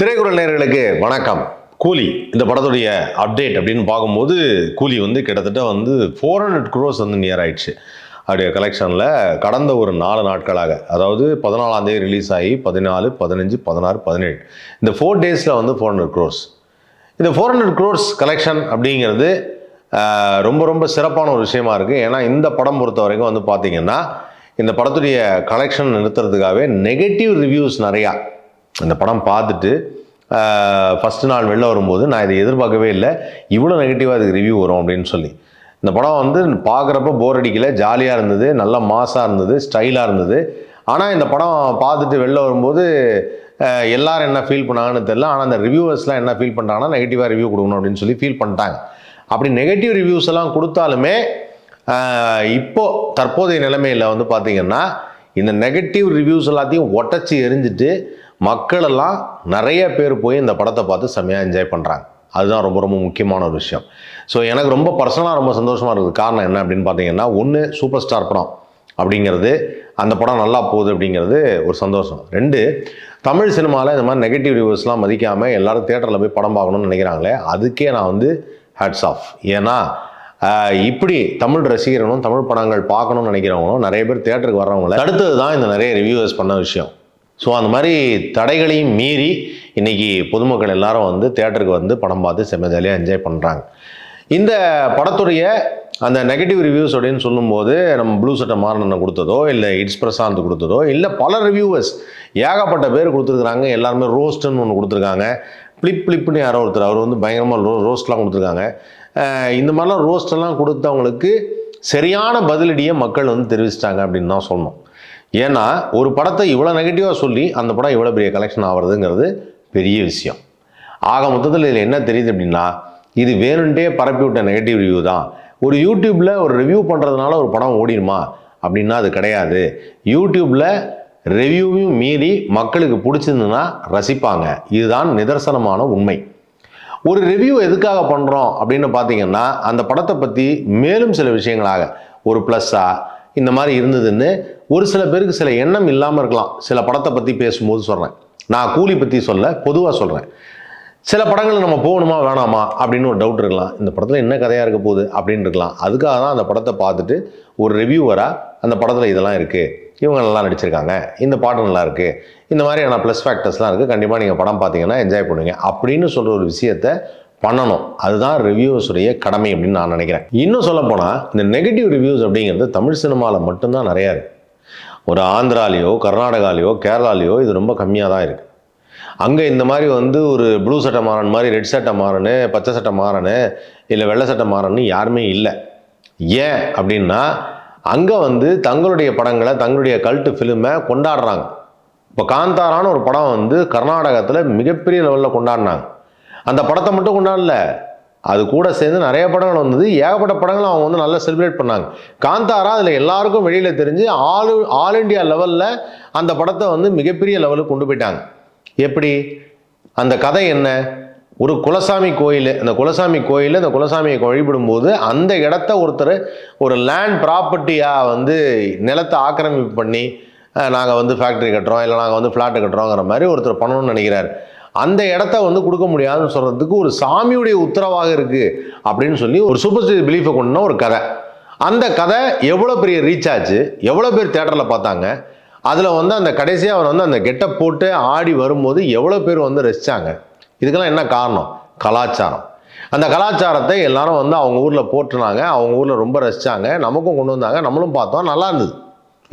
திரைக்குறள் நேர்களுக்கு வணக்கம். கூலி இந்த படத்துடைய அப்டேட் அப்படின்னு பார்க்கும்போது கூலி வந்து கிட்டத்தட்ட வந்து ஃபோர் ஹண்ட்ரட் க்ரோஸ் வந்து நியர் ஆயிடுச்சு. அப்படியே கலெக்ஷனில் கடந்த ஒரு நாலு நாட்களாக அதாவது பதினாலாம் தேதி ரிலீஸ் ஆகி பதினாலு பதினஞ்சு பதினாறு பதினேழு. இந்த ஃபோர் டேஸில் வந்து ஃபோர் ஹண்ட்ரட் க்ரோஸ் இந்த ஃபோர் ஹண்ட்ரட் குரோர்ஸ் கலெக்ஷன் அப்படிங்கிறது ரொம்ப ரொம்ப சிறப்பான ஒரு விஷயமா இருக்குது ஏன்னா இந்த படம் பொறுத்த வரைக்கும் வந்து பார்த்தீங்கன்னா இந்த படத்துடைய கலெக்ஷன் நிறுத்துறதுக்காகவே நெகட்டிவ் ரிவ்யூஸ் நிறையா இந்த படம் பார்த்துட்டு ஃபஸ்ட்டு நாள் வெளில வரும்போது நான் இதை எதிர்பார்க்கவே இல்லை. இவ்வளோ நெகட்டிவாக இதுக்கு ரிவ்யூ வரும் அப்படின்னு சொல்லி. இந்த படம் வந்து பார்க்குறப்ப போர் அடிக்கல ஜாலியாக இருந்தது நல்ல மாஸாக இருந்தது ஸ்டைலாக இருந்தது. ஆனால் இந்த படம் பார்த்துட்டு வெளில வரும்போது எல்லாரும் என்ன ஃபீல் பண்ணாங்கன்னு தெரில ஆனால் அந்த ரிவ்யூவர்ஸ்லாம் என்ன ஃபீல் பண்ணுறாங்கன்னா நெகட்டிவாக ரிவ்யூ கொடுக்கணும் அப்படின்னு சொல்லி ஃபீல் பண்ணிட்டாங்க. அப்படி நெகட்டிவ் ரிவ்யூஸ் எல்லாம் கொடுத்தாலுமே இப்போது இப்போ தற்போதைய நிலைமையில் வந்து பார்த்திங்கன்னா இந்த நெகட்டிவ் ரிவ்யூஸ் எல்லாத்தையும் ஒட்டச்சி எரிஞ்சிட்டு மக்களெல்லாம் நிறைய பேர் போய் இந்த படத்தை பார்த்து செம்மையாக என்ஜாய் பண்ணுறாங்க அதுதான் ரொம்ப ரொம்ப முக்கியமான ஒரு விஷயம். ஸோ எனக்கு ரொம்ப பர்சனலாக ரொம்ப சந்தோஷமாக இருக்குது. காரணம் என்ன அப்படின்னு பார்த்தீங்கன்னா ஒன்று சூப்பர் ஸ்டார் படம் அப்படிங்கிறது அந்த படம் நல்லா போகுது அப்படிங்கிறது ஒரு சந்தோஷம். ரெண்டு தமிழ் சினிமாவில் இந்த மாதிரி நெகட்டிவ் ரிவ்யூஸ்லாம் மதிக்காமல் எல்லோரும் தேட்டரில் போய் படம் பார்க்கணும்னு நினைக்கிறாங்களே அதுக்கே நான் வந்து ஹேட்ஸ் ஆஃப் ஏன்னா இப்படி தமிழ் ரசிகர்களும் தமிழ் படங்கள் பார்க்கணும்னு நினைக்கிறவங்களும் நிறைய பேர் தேட்டருக்கு வர்றவங்கள அடுத்தது தான் இந்த நிறைய ரிவ்யூவர்ஸ் பண்ண விஷயம். ஸோ அந்த மாதிரி தடைகளையும் மீறி இன்றைக்கி பொதுமக்கள் எல்லாரும் வந்து தேட்டருக்கு வந்து படம் பார்த்து செம்ம ஜாலியாக என்ஜாய் பண்ணுறாங்க இந்த படத்துடைய அந்த நெகட்டிவ் ரிவ்யூஸ் அப்படின்னு சொல்லும்போது நம்ம ப்ளூ சட்டை மாறனனை கொடுத்ததோ இல்லை இட்ஸ் பிரசாந்த் கொடுத்ததோ இல்லை பல ரிவ்யூவர்ஸ் ஏகப்பட்ட பேர் கொடுத்துருக்குறாங்க. எல்லாருமே ரோஸ்ட்டுன்னு ஒன்று கொடுத்துருக்காங்க. ப்ளிப் ப்ளிப்னு யாரோ ஒருத்தர். அவர் வந்து பயங்கரமாக ரோ ரோஸ்ட்லாம் கொடுத்துருக்காங்க. இந்த மாதிரிலாம் ரோஸ்டெல்லாம் கொடுத்தவங்களுக்கு சரியான பதிலடியை மக்கள் வந்து தெரிவிச்சிட்டாங்க அப்படின்னு தான் சொல்லணும். ஏன்னா ஒரு படத்தை இவ்வளோ நெகட்டிவாக சொல்லி அந்த படம் இவ்வளோ பெரிய கலெக்ஷன் ஆகிறதுங்கிறது பெரிய விஷயம். ஆக மொத்தத்தில் இதில் என்ன தெரியுது அப்படின்னா இது வேணுன்ட்டே பரப்பி விட்ட நெகட்டிவ் ரிவ்யூ தான். ஒரு யூடியூப்பில் ஒரு ரிவ்யூ பண்ணுறதுனால ஒரு படம் ஓடிடுமா? அப்படின்னா அது கிடையாது. யூடியூப்பில் ரிவ்யூவையும் மீறி மக்களுக்கு பிடிச்சிருந்துன்னா ரசிப்பாங்க. இதுதான் நிதர்சனமான உண்மை. ஒரு ரிவ்யூ எதுக்காக பண்ணுறோம் அப்படின்னு பார்த்தீங்கன்னா அந்த படத்தை பற்றி மேலும் சில விஷயங்களாக. ஒரு ப்ளஸ்ஸாக இந்த மாதிரி இருந்ததுன்னு ஒரு சில பேருக்கு சில எண்ணம் இல்லாமல் இருக்கலாம். சில படத்தை பற்றி பேசும்போது சொல்கிறேன் நான் கூலி பற்றி சொல்ல பொதுவாக சொல்கிறேன் சில படங்கள் நம்ம போகணுமா வேணாமா அப்படின்னு ஒரு டவுட் இருக்கலாம். இந்த படத்தில் என்ன கதையாக இருக்க போகுது அப்படின்னு இருக்கலாம். அதுக்காக தான் அந்த படத்தை பார்த்துட்டு ஒரு ரிவ்யூவராக அந்த படத்தில் இதெல்லாம் இருக்குது இவங்க நல்லா நடிச்சிருக்காங்க. இந்த பாட்டு நல்லா இருக்குது இந்த மாதிரியான ப்ளஸ் ஃபேக்டர்ஸ்லாம் இருக்குது கண்டிப்பாக நீங்கள் படம் பார்த்தீங்கன்னா என்ஜாய் பண்ணுவீங்க. அப்படின்னு சொல்கிற ஒரு விஷயத்தை பண்ணணும். அதுதான் ரிவ்யூஸுடைய கடமை அப்படின்னு நான் நினைக்கிறேன். இன்னும் சொல்லப்போனால் இந்த நெகட்டிவ் ரிவ்யூஸ் அப்படிங்கிறது தமிழ் சினிமாவில் மட்டும்தான் நிறையா இருக்குது ஒரு ஆந்திராலேயோ கர்நாடகாலேயோ கேரளாலேயோ இது ரொம்ப கம்மியாக தான் இருக்குது அங்கே இந்த மாதிரி வந்து ஒரு ப்ளூ சட்டை மாறன் மாதிரி ரெட் சட்டை மாறனு பச்சை சட்டை மாறனு இல்லை வெள்ளை சட்டை மாறன்னு யாருமே இல்லை. ஏன் அப்படின்னா அங்கே வந்து தங்களுடைய படங்களை தங்களுடைய கல்ட்டு ஃபிலிமை கொண்டாடுறாங்க. இப்போ காந்தாரான ஒரு படம் வந்து கர்நாடகத்தில் மிகப்பெரிய லெவலில் கொண்டாடினாங்க. அந்த படத்தை மட்டும் கொண்டாடல. அது கூட சேர்ந்து நிறைய படங்கள் வந்தது. ஏகப்பட்ட படங்கள் அவங்க வந்து நல்லா செலிப்ரேட் பண்ணாங்க. காந்தாரா அதில் எல்லாருக்கும் வெளியில் தெரிஞ்சு ஆல் ஆல் இண்டியா லெவலில் அந்த படத்தை வந்து மிகப்பெரிய லெவலுக்கு கொண்டு போயிட்டாங்க. எப்படி? அந்த கதை என்ன? ஒரு குலசாமி கோயில். அந்த குலசாமி கோயில் அந்த குலசாமியை வழிபடும்போது அந்த இடத்த ஒருத்தர் ஒரு லேண்ட் ப்ராப்பர்ட்டியாக வந்து நிலத்தை ஆக்கிரமிப்பு பண்ணி நாங்கள் வந்து ஃபேக்ட்ரி கட்டுறோம் இல்லை நாங்கள் வந்து ஃப்ளாட்டு கட்டுறோங்கிற மாதிரி ஒருத்தர் பண்ணணும்னு நினைக்கிறார். அந்த இடத்த வந்து கொடுக்க முடியாதுன்னு சொல்கிறதுக்கு ஒரு சாமியுடைய உத்தரவாக இருக்குது அப்படின்னு சொல்லி ஒரு சூப்பர் பிலீஃபை கொண்டுனா ஒரு கதை. அந்த கதை எவ்வளோ பெரிய ரீச் ஆச்சு எவ்வளோ பேர் தேட்டரில் பார்த்தாங்க அதில் வந்து அந்த கடைசியாக அவர் வந்து அந்த கெட்டப் போட்டு ஆடி வரும்போது எவ்வளோ பேர் வந்து ரசித்தாங்க இதுக்கெல்லாம் என்ன காரணம்? கலாச்சாரம். அந்த கலாச்சாரத்தை எல்லாரும் வந்து அவங்க ஊரில் போட்டுனாங்க அவங்க ஊரில் ரொம்ப ரசித்தாங்க நமக்கும் கொண்டு வந்தாங்க நம்மளும் பார்த்தோம் நல்லா இருந்தது.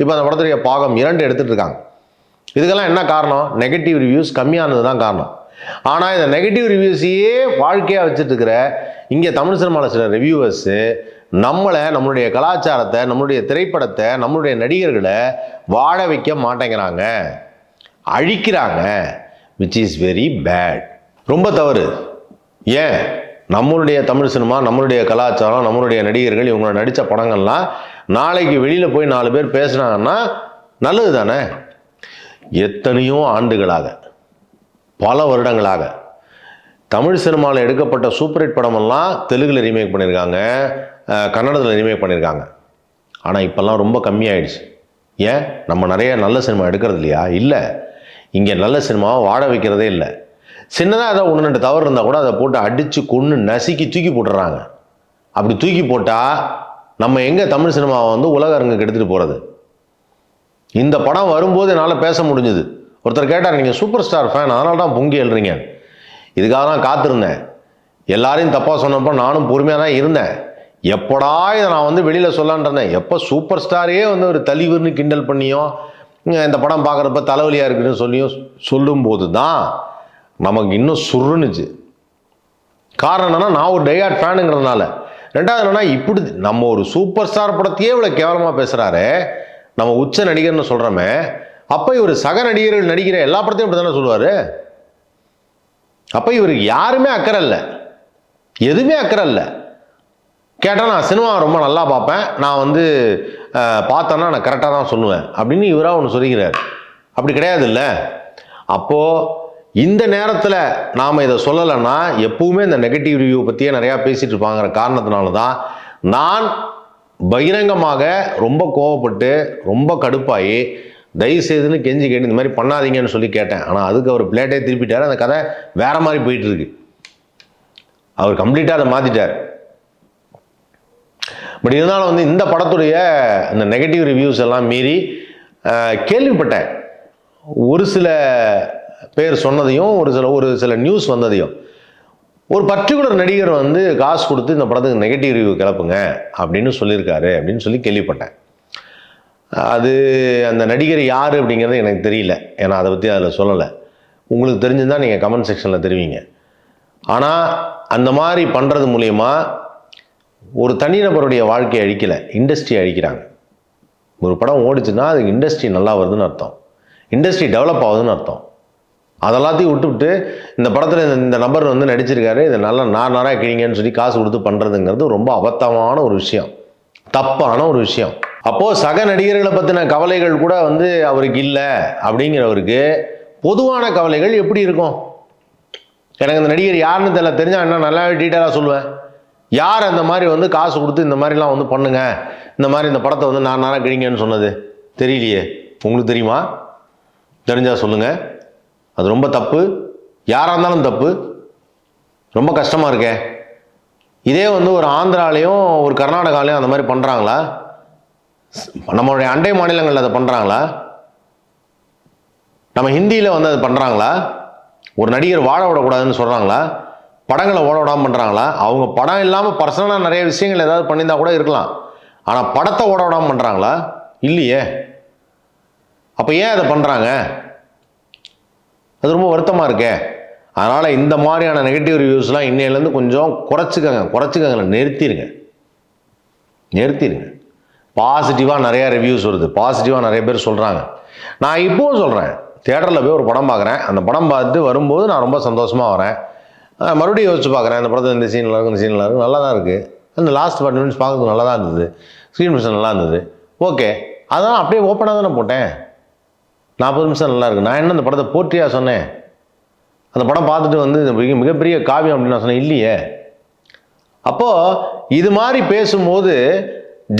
இப்போ அந்த படத்துடைய பாகம் இரண்டு எடுத்துகிட்டு இருக்காங்க. இதுக்கெல்லாம் என்ன காரணம்? நெகட்டிவ் ரிவ்யூஸ் கம்மியானது தான் காரணம். ஆனால் இந்த நெகட்டிவ் ரிவ்யூஸையே வாழ்க்கையாக வச்சுட்டு இருக்கிற இங்கே தமிழ் சினிமாவில் சில ரிவ்யூவர்ஸு நம்மளை நம்மளுடைய கலாச்சாரத்தை நம்மளுடைய திரைப்படத்தை நம்மளுடைய நடிகர்களை வாழ வைக்க மாட்டேங்கிறாங்க. அழிக்கிறாங்க. விச் இஸ் வெரி பேட் ரொம்ப தவறு. ஏன்? நம்மளுடைய தமிழ் சினிமா நம்மளுடைய கலாச்சாரம் நம்மளுடைய நடிகர்கள் இவங்க நடித்த படங்கள்லாம் நாளைக்கு வெளியில் போய் நாலு பேர் பேசுனாங்கன்னா நல்லது தானே எத்தனையோ ஆண்டுகளாக பல வருடங்களாக தமிழ் சினிமாவில் எடுக்கப்பட்ட சூப்பர் ஹிட் படமெல்லாம் தெலுங்கில் ரீமேக் பண்ணியிருக்காங்க கன்னடத்தில் ரீமேக் பண்ணியிருக்காங்க ஆனால் இப்போல்லாம் ரொம்ப கம்மியாயிடுச்சு. ஏன்? நம்ம நிறைய நல்ல சினிமா எடுக்கிறது இல்லையா? இல்லை. இங்கே நல்ல சினிமாவை வாட வைக்கிறதே இல்லை. சின்னதாக ஏதோ ஒன்று ரெண்டு தவறு இருந்தால் கூட அதை போட்டு அடித்து கொன்று நசுக்கி தூக்கி போட்டுறாங்க. அப்படி தூக்கி போட்டால் நம்ம எங்கே தமிழ் சினிமாவை வந்து உலக அரங்குக்கு எடுத்துகிட்டு போகிறது இந்த படம் வரும்போது என்னால் பேச முடிஞ்சுது. ஒருத்தர் கேட்டார் நீங்கள் சூப்பர் ஸ்டார் ஃபேன் அதனால தான் பொங்கி எழுறீங்க. இதுக்காக தான் காத்திருந்தேன். எல்லாரையும் தப்பாக சொன்னப்போ நானும் பொறுமையாக தான் இருந்தேன். எப்படா இதை நான் வந்து வெளியில் சொல்லான்றேன் எப்போ சூப்பர் ஸ்டாரே வந்து ஒரு தலிவுன்னு கிண்டல் பண்ணியும் இந்த படம் பார்க்குறப்ப தலைவலியாக இருக்குன்னு சொல்லியும் சொல்லும்போது தான் நமக்கு இன்னும் சுருணுச்சு காரணம் என்னன்னா நான் ஒரு டையாட் ஃபேனுங்கிறதுனால. ரெண்டாவது என்னென்னா இப்படி நம்ம ஒரு சூப்பர் ஸ்டார் படத்தையே இவ்வளோ கேவலமாக பேசுகிறாரு நம்ம உச்ச நடிகர்னு சொல்கிறோமே அப்போ இவர் சக நடிகர்கள் நடிக்கிற எல்லா படத்தையும் அப்படி தானே சொல்லுவார்? அப்போ இவருக்கு யாருமே அக்கறை இல்லை. எதுவுமே அக்கறை இல்லை. கேட்டால் நான் சினிமா ரொம்ப நல்லா பார்ப்பேன். நான் வந்து பார்த்தேன்னா நான் கரெக்டாக தான் சொல்லுவேன். அப்படின்னு இவராக ஒன்று சொல்லிக்கிறார். அப்படி கிடையாது இல்லை அப்போது இந்த நேரத்தில் நாம் இதை சொல்லலைன்னா எப்பவுமே இந்த நெகட்டிவ் ரிவ்யூ பற்றியே நிறையா பேசிகிட்டு இருப்பாங்கிற காரணத்தினால தான் நான் பகிரங்கமாக ரொம்ப கோவப்பட்டு ரொம்ப கடுப்பாகி தயவு செய்துன்னு கெஞ்சி கேட்டு இந்த மாதிரி பண்ணாதீங்கன்னு சொல்லி கேட்டேன். ஆனால் அதுக்கு அவர் பிளேட்டே திருப்பிட்டார். அந்த கதை வேற மாதிரி போயிட்டு இருக்கு அவர் கம்ப்ளீட்டாக அதை மாற்றிட்டார் பட் இருந்தாலும் வந்து இந்த படத்துடைய இந்த நெகட்டிவ் ரிவ்யூஸ் எல்லாம் மீறி கேள்விப்பட்டேன். ஒரு சில பேர் சொன்னதையும் ஒரு சில ஒரு சில நியூஸ் வந்ததையும். ஒரு பர்டிகுலர் நடிகர் வந்து காசு கொடுத்து இந்த படத்துக்கு நெகட்டிவ் ரிவ்யூ கிளப்புங்க அப்படின்னு சொல்லியிருக்காரு அப்படின்னு சொல்லி கேள்விப்பட்டேன். அது அந்த நடிகர் யார் அப்படிங்கிறது எனக்கு தெரியல. ஏன்னா அதை பற்றி அதில் சொல்லலை. உங்களுக்கு தெரிஞ்சிருந்தால் நீங்கள் கமெண்ட் செக்ஷனில் தெரிவிங்க. ஆனால் அந்த மாதிரி பண்ணுறது மூலயமா ஒரு தனிநபருடைய வாழ்க்கையை அழிக்கலை. இண்டஸ்ட்ரி அழிக்கிறாங்க. ஒரு படம் ஓடிச்சுன்னா அதுக்கு இண்டஸ்ட்ரி நல்லா வருதுன்னு அர்த்தம். இண்டஸ்ட்ரி டெவலப் ஆகுதுன்னு அர்த்தம். அதெல்லாத்தையும் விட்டுவிட்டு இந்த படத்தில் இந்த- இந்த நபர் வந்து நடிச்சிருக்காரு. இதை நல்லா நார் நாராக கிழிங்கன்னு சொல்லி காசு கொடுத்து பண்ணுறதுங்கிறது ரொம்ப அபத்தமான ஒரு விஷயம். தப்பான ஒரு விஷயம். அப்போது சக நடிகர்களை பற்றின கவலைகள் கூட வந்து அவருக்கு இல்லை அப்படிங்கிறவருக்கு பொதுவான கவலைகள் எப்படி இருக்கும்? எனக்கு அந்த நடிகர் யாருன்னு தெரியல. தெரிஞ்சால் என்ன நல்லாவே டீட்டெயிலாக சொல்லுவேன். யார் அந்த மாதிரி வந்து காசு கொடுத்து இந்த மாதிரிலாம் வந்து பண்ணுங்க? இந்த மாதிரி இந்த படத்தை வந்து நான் நாராக கிழிங்கன்னு சொன்னது தெரியலையே. உங்களுக்கு தெரியுமா? தெரிஞ்சால் சொல்லுங்கள் அது ரொம்ப தப்பு. யாராக இருந்தாலும் தப்பு. ரொம்ப கஷ்டமாக இருக்கே. இதே வந்து ஒரு ஆந்திராலையும் ஒரு கர்நாடகாலையும் அந்த மாதிரி பண்ணுறாங்களா நம்மளுடைய அண்டை மாநிலங்களில் அதை பண்ணுறாங்களா நம்ம ஹிந்தியில் வந்து அது பண்ணுறாங்களா ஒரு நடிகர் வாழ விடக்கூடாதுன்னு சொல்கிறாங்களா படங்களை ஓட விடாமல் பண்ணுறாங்களா அவங்க படம் இல்லாமல் பர்சனலாக நிறைய விஷயங்கள் ஏதாவது பண்ணியிருந்தா கூட இருக்கலாம். ஆனால் படத்தை ஓட விடாமல் பண்ணுறாங்களா இல்லையே. அப்போ ஏன் அதை பண்ணுறாங்க அது ரொம்ப வருத்தமாக இருக்கே. அதனால் இந்த மாதிரியான நெகட்டிவ் ரிவ்யூஸ்லாம் இன்னையிலேருந்து கொஞ்சம் குறைச்சிக்கங்க குறைச்சிக்கங்க நிறுத்திடுங்க நிறுத்திடுங்க பாசிட்டிவாக நிறையா ரிவ்யூஸ் வருது. பாசிட்டிவாக நிறைய பேர் சொல்கிறாங்க நான் இப்போவும் சொல்கிறேன் தேட்டரில் போய் ஒரு படம் பார்க்குறேன். அந்த படம் பார்த்துட்டு வரும்போது நான் ரொம்ப சந்தோஷமாக வரேன். மறுபடியும் யோசிச்சு பார்க்குறேன். இந்த படத்தில் இந்த சீனில் இருக்கும் இந்த சீனில் இருக்கும். நல்லா தான் இருக்குது அந்த லாஸ்ட் பத்து மினிட்ஸ் பார்க்கறதுக்கு நல்லா தான் இருந்தது. ஸ்க்ரீன் மிஷன் நல்லா இருந்தது. ஓகே அதான் அப்படியே ஓப்பனாக தானே போட்டேன். நாற்பது நிமிஷம் நல்லா இருக்குது நான் என்ன அந்த படத்தை போற்றியா சொன்னேன்? அந்த படம் பார்த்துட்டு வந்து மிக மிகப்பெரிய காவியம் அப்படின்னு நான் சொன்னேன். இல்லையே. அப்போது இது மாதிரி பேசும்போது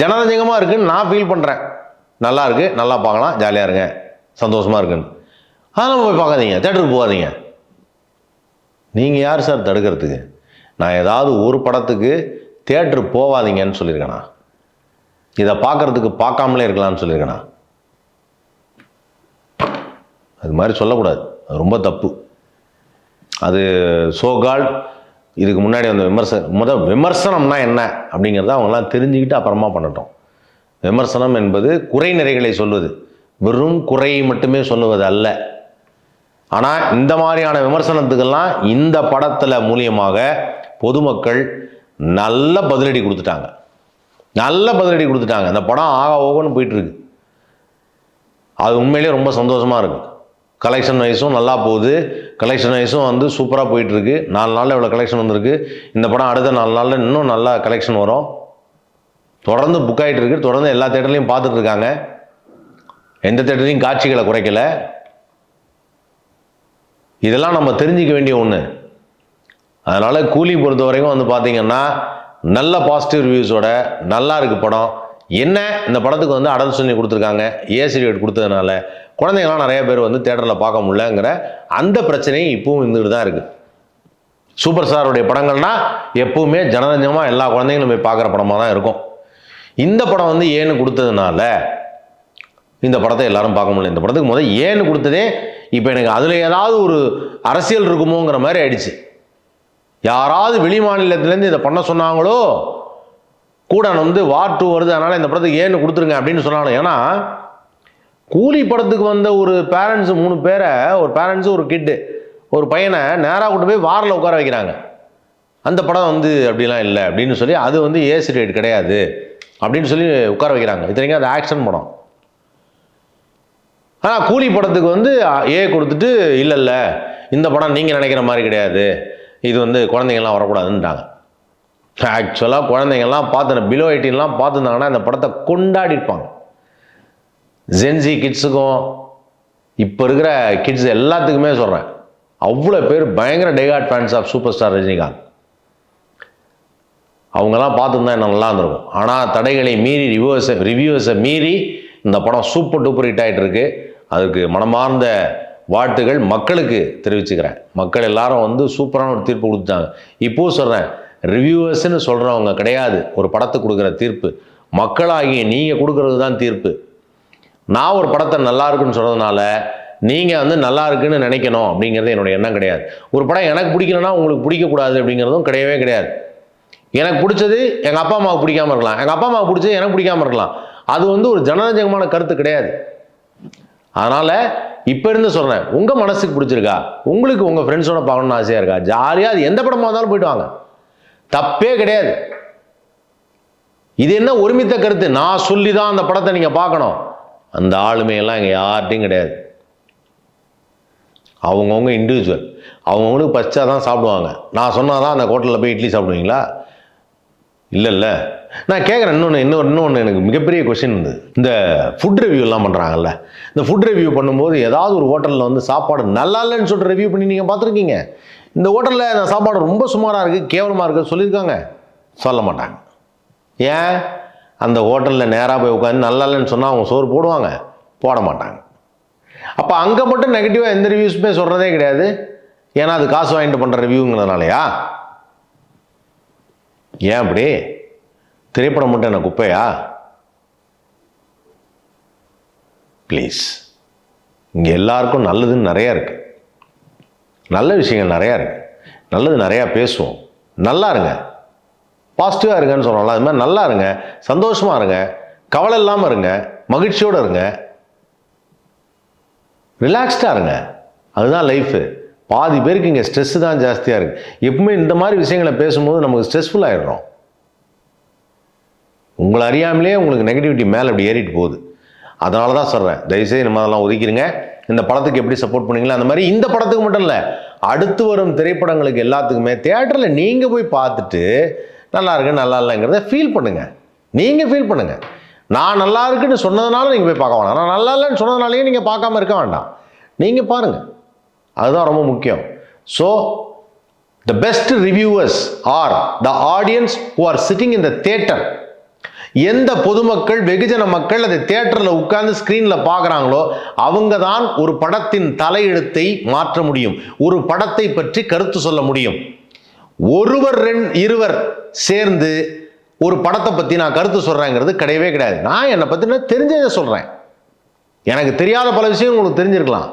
ஜனரஞ்சகமாக இருக்குன்னு நான் ஃபீல் பண்ணுறேன் நல்லா இருக்குது நல்லா பார்க்கலாம். ஜாலியாக இருங்க. சந்தோஷமாக இருக்குன்னு. அதெல்லாம் போய் பார்க்காதீங்க. தேட்டருக்கு போகாதீங்க. நீங்கள் யார் சார் தடுக்கிறதுக்கு? நான் ஏதாவது ஒரு படத்துக்கு தேட்ரு போகாதீங்கன்னு சொல்லியிருக்கேனா? இதை பார்க்கறதுக்கு பார்க்காமலே இருக்கலாம்னு சொல்லியிருக்கேனா? அது மாதிரி சொல்லக்கூடாது. அது ரொம்ப தப்பு. அது சோகால் இதுக்கு முன்னாடி அந்த விமர்சனம் முதல் விமர்சனம்னா என்ன அப்படிங்கிறத அவங்களாம் தெரிஞ்சுக்கிட்டு அப்புறமா பண்ணட்டும். விமர்சனம் என்பது குறை நிறைகளை சொல்வது. வெறும் குறையை மட்டுமே சொல்லுவது அல்ல. ஆனால் இந்த மாதிரியான விமர்சனத்துக்கெல்லாம் இந்த படத்தில் மூலியமாக பொதுமக்கள் நல்ல பதிலடி கொடுத்துட்டாங்க. நல்ல பதிலடி கொடுத்துட்டாங்க. அந்த படம் ஆக ஓகன்னு போயிட்டுருக்கு அது உண்மையிலேயே ரொம்ப சந்தோஷமாக இருக்குது கலெக்ஷன் வைஸும் நல்லா போகுது. கலெக்ஷன் வைஸும் வந்து சூப்பராக போயிட்டுருக்கு. நாலு நாளில் இவ்வளோ கலெக்ஷன் வந்திருக்கு. இந்த படம் அடுத்த நாலு நாளில் இன்னும் நல்லா கலெக்ஷன் வரும். தொடர்ந்து புக் ஆகிட்டு இருக்கு. தொடர்ந்து எல்லா தேட்டர்லையும் பார்த்துட்டு இருக்காங்க. எந்த தேட்டர்லையும் காட்சிகளை குறைக்கல. இதெல்லாம் நம்ம தெரிஞ்சிக்க வேண்டிய ஒன்று அதனால் கூலி பொறுத்த வரைக்கும் வந்து பார்த்திங்கன்னா நல்ல பாசிட்டிவ் ரிவ்யூஸோட நல்லா இருக்குது படம். என்ன இந்த படத்துக்கு வந்து அடல் சொல்லி கொடுத்துருக்காங்க ஏசி ரேட் கொடுத்ததுனால குழந்தைங்களாம் நிறைய பேர் வந்து தேட்டரில் பார்க்க முடியலங்கிற அந்த பிரச்சனையும் இப்பவும் இருந்துகிட்டு தான் இருக்குது சூப்பர் ஸ்டாருடைய படங்கள்னா எப்பவுமே ஜனரஞ்சமாக எல்லா குழந்தைங்களும் போய் பார்க்குற படமாக தான் இருக்கும். இந்த படம் வந்து ஏன்னு கொடுத்ததுனால இந்த படத்தை எல்லாரும் பார்க்க முடியல. இந்த படத்துக்கு முதல் ஏன்னு கொடுத்ததே இப்போ எனக்கு அதில் ஏதாவது ஒரு அரசியல் இருக்குமோங்கிற மாதிரி ஆயிடுச்சு. யாராவது வெளி மாநிலத்திலேருந்து இதை பண்ண சொன்னாங்களோ கூட வந்து வார் டூ வருது அதனால் இந்த படத்துக்கு ஏன்னு கொடுத்துருங்க அப்படின்னு சொன்னாங்க ஏன்னா கூலி படத்துக்கு வந்த ஒரு பேரண்ட்ஸ் மூணு பேரை ஒரு பேரண்ட்ஸு ஒரு கிட்டு ஒரு பையனை நேராக கொண்டு போய் வாரில் உட்கார வைக்கிறாங்க. அந்த படம் வந்து அப்படிலாம் இல்லை அப்படின்னு சொல்லி அது வந்து ஏசி ரேட் கிடையாது அப்படின்னு சொல்லி உட்கார வைக்கிறாங்க. இத்தனைக்கும் அது ஆக்ஷன் படம். ஆனால் கூலி படத்துக்கு வந்து ஏ கொடுத்துட்டு இல்லை இல்லை இந்த படம் நீங்கள் நினைக்கிற மாதிரி கிடையாது. இது வந்து குழந்தைங்கள்லாம் வரக்கூடாதுன்ட்டாங்க ஆக்சுவலாக குழந்தைங்கள்லாம் பார்த்து பிலோ எயிட்டீன்லாம் பார்த்துருந்தாங்கன்னா இந்த படத்தை கொண்டாடிருப்பாங்க. ஜென்சி கிட்ஸுக்கும் இப்போ இருக்கிற கிட்ஸ் எல்லாத்துக்குமே சொல்கிறேன் அவ்வளோ பேர் பயங்கர diehard fans of super star Rajinikanth. அவங்கெல்லாம் பார்த்துருந்தா என்ன நல்லா இருந்திருக்கும். ஆனால் தடைகளை மீறி ரிவ்யூவர்ஸை ரிவ்யூஸை மீறி இந்த படம் சூப்பர் டூப்பர் ஹிட் ஆகிட்டு இருக்கு அதுக்கு மனமார்ந்த வாழ்த்துகள் மக்களுக்கு தெரிவிச்சுக்கிறேன். மக்கள் எல்லாரும் வந்து சூப்பரான ஒரு தீர்ப்பு கொடுத்தாங்க இப்போவும் சொல்கிறேன் ரிவ்யூவர்ஸ்ன்னு சொல்கிறவங்க கிடையாது. ஒரு படத்துக்கு கொடுக்குற தீர்ப்பு. மக்களாகிய நீங்கள் கொடுக்கறது தான் தீர்ப்பு. நான் ஒரு படத்தை நல்லா இருக்குன்னு சொல்கிறதுனால நீங்கள் வந்து நல்லா இருக்குன்னு நினைக்கணும் அப்படிங்கிறது என்னோட எண்ணம் கிடையாது. ஒரு படம் எனக்கு பிடிக்கலன்னா உங்களுக்கு பிடிக்கக்கூடாது அப்படிங்கிறதும் கிடையவே கிடையாது. எனக்கு பிடிச்சது எங்கள் அப்பா அம்மாவுக்கு பிடிக்காம இருக்கலாம். எங்கள் அப்பா அம்மாவுக்கு பிடிச்சது எனக்கு பிடிக்காம இருக்கலாம். அது வந்து ஒரு ஜனநாயகமான கருத்து கிடையாது. அதனால் இப்போ இருந்து சொல்கிறேன் உங்கள் மனசுக்கு பிடிச்சிருக்கா? உங்களுக்கு உங்கள் ஃப்ரெண்ட்ஸோட பார்க்கணும்னு ஆசையாக இருக்கா? ஜாலியாக அது எந்த படமாக இருந்தாலும் போயிட்டு வாங்க. தப்பே கிடையாது. இது என்ன ஒருமித்த கருத்து? நான் சொல்லி தான் அந்த படத்தை நீங்கள் பார்க்கணும். அந்த ஆளுமையெல்லாம் இங்கே யார்ட்டையும் கிடையாது. அவங்கவுங்க இண்டிவிஜுவல் அவங்கவுங்களுக்கு பச்சா தான் சாப்பிடுவாங்க. நான் சொன்னால் தான் அந்த ஹோட்டலில் போய் இட்லி சாப்பிடுவீங்களா? இல்லை இல்லை நான் கேட்குறேன் இன்னொன்று இன்னொரு இன்னொன்று எனக்கு மிகப்பெரிய கொஷின் வந்து இந்த ஃபுட் ரிவ்யூலாம் பண்ணுறாங்கல்ல இந்த ஃபுட் ரிவ்யூ பண்ணும்போது ஏதாவது ஒரு ஹோட்டலில் வந்து சாப்பாடு நல்லா இல்லைன்னு சொல்லிட்டு ரிவ்யூ பண்ணி நீங்கள் பார்த்துருக்கீங்க. இந்த ஹோட்டலில் இந்த சாப்பாடு ரொம்ப சுமாராக இருக்குது கேவலமாக இருக்குது சொல்லியிருக்காங்க சொல்ல மாட்டாங்க. ஏன்? அந்த ஹோட்டலில் நேராக போய் உட்காந்து நல்லா இல்லைன்னு சொன்னால் அவங்க சோறு போடுவாங்க. போட மாட்டாங்க. அப்போ அங்கே மட்டும் நெகட்டிவாக எந்த ரிவ்யூஸுமே சொல்கிறதே கிடையாது. ஏன்னா அது காசு வாங்கிட்டு பண்ணுற ரிவ்யூங்கிறதுனாலயா ஏன் அப்படி? திரைப்படம் மட்டும் என்ன குப்பையா? ப்ளீஸ் இங்கே எல்லாருக்கும் நல்லதுன்னு நிறையா இருக்குது நல்ல விஷயங்கள் நிறையா இருக்குது நல்லது நிறையா பேசுவோம். நல்லா இருங்க. பாசிட்டிவாக இருங்கன்னு சொல்கிறோம்ல அது மாதிரி நல்லா இருங்க. சந்தோஷமாக இருங்க. கவலை இல்லாமல் இருங்க. மகிழ்ச்சியோடு இருங்க. ரிலாக்ஸ்டாக இருங்க. அதுதான் லைஃபு பாதி பேருக்கு இங்கே ஸ்ட்ரெஸ்ஸு தான் ஜாஸ்தியாக இருக்குது எப்பவுமே இந்த மாதிரி விஷயங்களை பேசும்போது நமக்கு ஸ்ட்ரெஸ்ஃபுல் ஆகிடுறோம் உங்களை அறியாமலே உங்களுக்கு நெகட்டிவிட்டி மேலே அப்படி ஏறிட்டு போகுது. அதனால தான் சொல்கிறேன் தயவுசெய்து நம்ம அதெல்லாம் ஒதுக்கிடுங்க. இந்த படத்துக்கு எப்படி சப்போர்ட் பண்ணீங்களோ? அந்த மாதிரி இந்த படத்துக்கு மட்டும் இல்லை அடுத்து வரும் திரைப்படங்களுக்கு எல்லாத்துக்குமே தேட்டரில் நீங்கள் போய் பார்த்துட்டு நல்லா இருக்கு நல்லா இல்லைங்கிறத ஃபீல் பண்ணுங்கள் நீங்கள் ஃபீல் பண்ணுங்கள் நான் நல்லா இருக்குன்னு சொன்னதுனால நீங்கள் போய் பார்க்க வேணாம். நான் நல்லா இல்லைன்னு சொன்னதுனாலேயே நீங்கள் பார்க்காம இருக்க வேண்டாம். நீங்கள் பாருங்கள் அதுதான் ரொம்ப முக்கியம். So the best reviewers are the audience who are sitting in the theatre எந்த பொதுமக்கள் வெகுஜன மக்கள் அதை தேட்டரில் உட்கார்ந்து ஸ்க்ரீனில் பார்க்குறாங்களோ அவங்க தான் ஒரு படத்தின் தலையெழுத்தை மாற்ற முடியும். ஒரு படத்தை பற்றி கருத்து சொல்ல முடியும். ஒருவர் ரெண் இருவர் சேர்ந்து ஒரு படத்தை பற்றி நான் கருத்து சொல்கிறேங்கிறது கிடையவே கிடையாது. நான் என்னை பற்றின தெரிஞ்சதை சொல்கிறேன் எனக்கு தெரியாத பல விஷயம் உங்களுக்கு தெரிஞ்சிருக்கலாம்.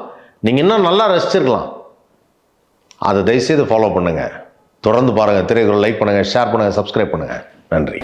நீங்கள் இன்னும் நல்லா ரசிச்சிருக்கலாம். அதை தயவுசெய்து ஃபாலோ பண்ணுங்கள் தொடர்ந்து பாருங்கள் திரைக்குறள் லைக் பண்ணுங்கள் ஷேர் பண்ணுங்கள் சப்ஸ்கிரைப் பண்ணுங்கள் நன்றி.